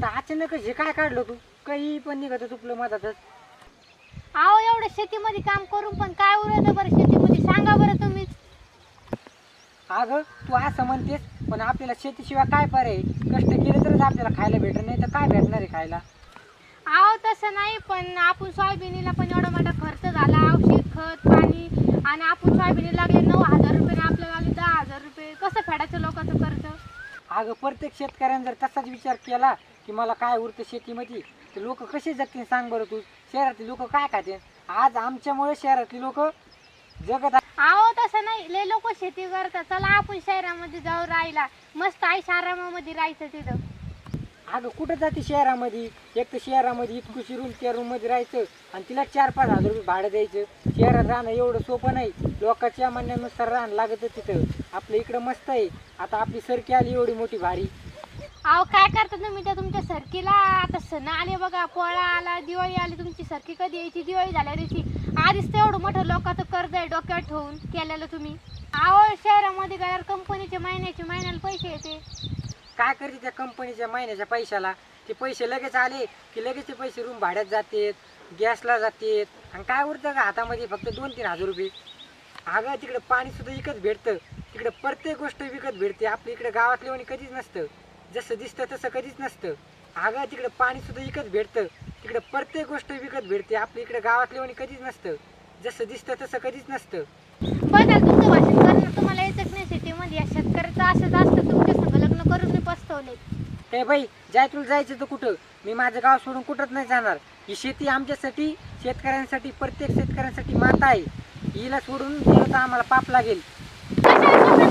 आता अचानक हे काय काढलं तू? काही पण निघत तुपलं मधातच. अहो एवढं शेतीमध्ये काम करून पण काय उरत बरं शेतीमध्ये? सांगा बरं तुम्हीच अगं तू असं म्हणतेस पण आपल्याला शेतीशिवाय काय पर्याय? कष्ट केले तरच आपल्याला खायला भेटत नाही तर काय भेटणार आहे खायला? अहो तसं नाही पण आपण सोयाबीनीला पण एवढा मोठा खर्च झाला. औषध खत पाणी आणि आपण सोयाबीनी लागले नऊ हजार रुपये आणि आपल्याला आले दहा हजार रुपये. कसं फेडायचं लोकांचं कर्ज अगं प्रत्येक शेतकऱ्याने जर तसाच विचार केला की मला काय उरतं शेतीमध्ये? तर लोक कसे जगतील सांग बरं तू? शहरातली लोक काय खाते? आज आमच्यामुळे शहरातली लोक जगत आहे. तसं नाही. लय लोक शेती करतात. चला आपण शहरामध्ये जाऊ राहिला मस्त आई आरामामध्ये राहायचं तिथं. अगं कुठं जाते शहरामध्ये? एक तर शहरामध्ये इतकं शिरून त्या रूममध्ये राहायचं आणि तिला चार पाच हजार रुपये भाडं द्यायचं. शहरात राहणं एवढं सोपं नाही. लोकांच्या म्हणण्यानुसार राहणं लागतं तिथं. आपलं इकडं मस्त आहे. आता आपली सरकी आली एवढी मोठी भारी. अहो काय करता तुम्ही त्या तुमच्या सरकीला? आता सण आले बघा पोळा आला दिवाळी आली तुमची सरकी कधी यायची? दिवाळी झाल्या दिवशी आधीच तेवढं मोठं लोकांचं कर्ज आहे डोक्यात ठेवून केलेलं तुम्ही. अहो शहरामध्ये गेल्यावर कंपनीचे महिन्याचे महिन्याला पैसे येते. काय करते त्या कंपनीच्या महिन्याच्या पैशाला? ते पैसे लगेच आले की लगेच ते पैसे रूम भाड्यात जातात गॅसला जातात. आणि काय उरतं का हातामध्ये? फक्त दोन तीन हजार रुपये. अगं तिकडं पाणी सुद्धा विकत भेटतं. तिकडं प्रत्येक गोष्ट विकत भेटते. आपल्या इकडे गावातल्या कधीच नसतं. जसं दिसतं तसं कधीच नसतं. अगं तिकडे पाणी सुद्धा विकत भेटतं. तिकडे प्रत्येक गोष्ट विकत भेटते. आपल्या इकडे गावातल्या आणि कधीच नसतं. जसं दिसतं तसं कधीच नसतं. बघा तुमचं भाषण करणं तुम्हाला येतच नाही शेतीमध्ये या शेतकऱ्याचं असंच असतं. तुमच्या संग लग्न करून मी पस्तवले. हे बाई जाय तुला जायचं तर कुठं? मी माझं गाव सोडून कुठंच नाही जाणार. ही शेती आमच्यासाठी शेतकऱ्यांसाठी प्रत्येक शेतकऱ्यांसाठी माता आहे. हिला सोडून गेलं तर आम्हाला पाप लागेल. कशाला